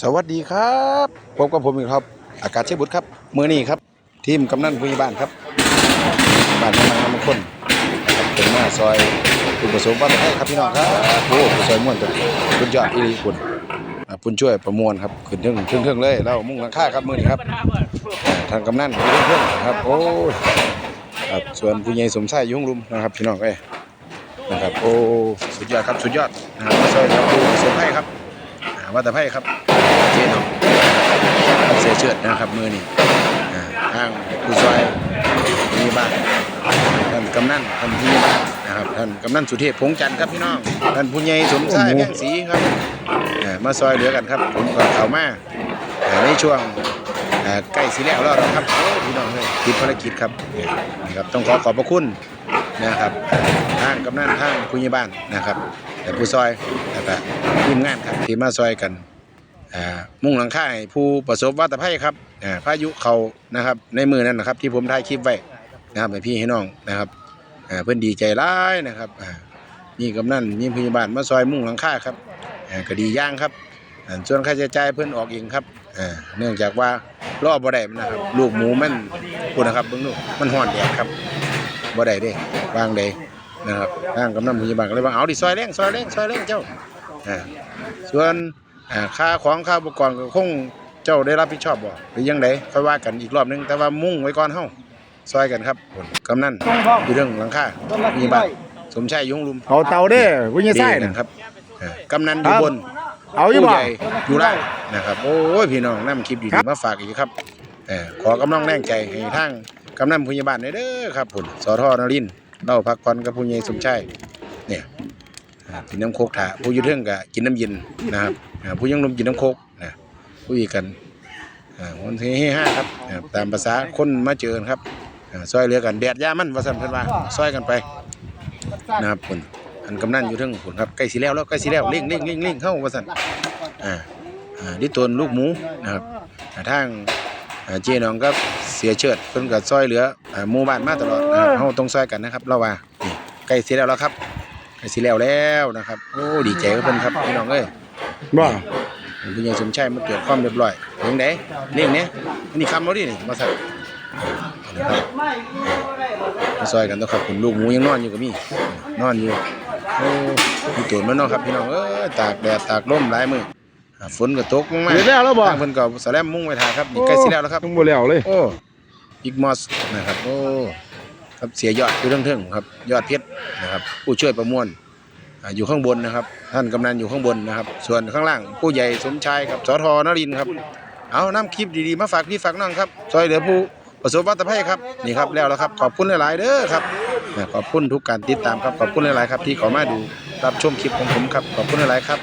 สวัสดีครับพบกับผมอีกครับ อากาศเชฟบุตรครับมือนี้ครับ ทีมกำนันผู้ใหญ่บ้านครับบ้านน้ำมันน้ำมันข้นครับเป็นหน้าซอยคุณผสมบ้านให้ครับพี่น้องครับโอ้ซอยม่วนตัวคุณยอดอีรีคุณอ่าปุ่นช่วยประมวลครับขึ้นเทิงเทิงเทิงเลยแล้วมุ่งหลังค่าครับมือนี้ครับทางกำนันขึ้นเทิงเทิงครับโอ้ครับส่วนผู้ใหญ่สมชายยุ่งรุมนะครับพี่น้องเอ้นะครับโอ้สุดยอดครับสุดยอดนะครับมาซอยครับผู้สมให้ครับว่าแต่ไพ่ครับ เจ๊น้องครับเสียเชือดนะครับมือนี่อ่าทางผู้ซอยมีบ้านท่านกำนันท่านผู้ใหญ่บ้านนะครับท่านกำนันสุเทพพงษ์จันทร์ครับพี่น้องท่านผู้ใหญ่สมชายแพ่งศรีครับอ่ามาซอยเหลือกันครับผมก็เข้ามาอ่าในช่วงอ่าใกล้สิแล้วแล้วนะครับโอ้พี่น้องเลยติดภารกิจครับนี่ครับต้องขอขอบพระคุณนะครับทางกำนันทางผู้ใหญ่บ้านนะครับแต่ผู้ซอยแล้วก็ทีมงานครับที่มาซอยกันอ่า มุ่งหลังค่ายผู้ประสบวัตภัยครับพายุเขานะครับในมือนั้นนะครับ ที่ผมถ่ายคลิปไว้นะครับให้พี่ให้น้องนะครับเพื่อนดีใจร้ายนะครับอ่ามีกำนันมีพยาบาลมาซอยมุ่งหลังค่าครับก็ดีย่างครับส่วนค่าใช้จ่ายเพื่อนออกเองครับเนื่องจากว่ารอบบ่ได้มันนะครับ ลูกหมูมันพูดนะครับเบิ่งลูกมันห่อนแดดครับบ่ได้เด้วางได้นะครับทางกำนันพยาบาลก็เลยว่าเอาดิซอยแรงซอยแรงซอยแรงเจ้าส่วน อ่าค่าของค่าอุปกรณ์ก็คงเจ้าได้รับผิดชอบบ่หรือยังไงค่อยว่ากันอีกรอบหนึง แต่ว่ามุ่งไว้ก่อนเฮาซอยกันครับกำนันอยู่เรื่องหลังคามีบ้านสมชายยงลุมเอาเตาเด้วิญญาไส้ดีน่ะนะครับอ่ากำนันอยู่บนเอาอยู่ผู้บ่ใหญ่อยู่ล่างนะครับโอ้ยพี่น้องนํคลิปดีครับๆมาฝากอีกครับเอ่อขอกำลังแรงใจให้ทางกำนันผู้ใหญ่บ้านเด้อครับผมสทนรินทร์เล่าพักผ่อนกับผู้ใหญ่สมชายเนี่ยอ่ากินน้ำโคกถาผู้อยู่เทิงก็กินน้ำเย็นนะครับอ่า ผู้ยังนมกินน้ำโคกนะคุยกันวันที่ห้าครับตามภาษาคนมาเจอครับซอยเหลือกันแดดย่ามันว่าซั่นเพิ่นว่าซอยกันไปนะครับผมอันกำนันอยู่เทิงผลครับใกล้สิแล้วแล้วใกล้สิแล้วเร่งเร่งเร่งเร่งเข้าว่าซั่นอ่าอ่าดิตนลูกหมูนะครับอ่าทางเจน้องก็เสียเชิดเพิ่นก็ซอยเหลือหมู่บ้านมาตลอดนะครับเฮาต้องซอยกันนะครับเราว่าใกล้สิแล้วแล้วครับใกล้สิแล้วแล้วนะครับโอ้ดีใจกับเพิ่นครับพี่น้องเอ้ย บ่คุณยายสมชัยมาเกิดความเรียบร้อยเรื่องใดเรื่องเนี้ยอันนี้คำเราดินี่มาใส่นะครับมาซอยกันต้องครับคุณลูกหมูยังนอนอยู่กับมี่นอนอยู่โอ้มีตัวมันเนาะครับพี่น้องเอ้ยตากแดดตากลมหลายมื้ออ่าฝนก็ตกลงมาเดี๋ยวแล้วแล้วบ่ทางเพิ่นก็สแลมมุ่งไว้ทาครับนี่ใกล้สิแล้วแล้วครับต้องบ่แล้วเลยโอ้อีกมอสนะครับโอ้ครับเสียยอดคือเรื่องเทิงครับ ยอดเพชรนะครับ ผู้ช่วยประมวล อยู่ข้างบนนะครับ ท่านกำนันอยู่ข้างบนนะครับ ส่วนข้างล่างผู้ใหญ่สมชายครับสทนรินครับ เอาน้ำคลิปดีๆมาฝากพี่ฝากน้องครับซอยเหลือผู้ประสบวัตภัยครับนี่ครับแล้วแล้วครับขอบคุณหลายๆเด้อครับขอบคุณทุกการติดตามครับขอบคุณหลายๆครับที่ขอมาดูรับชมคลิปของผมครับขอบคุณหลายๆครับ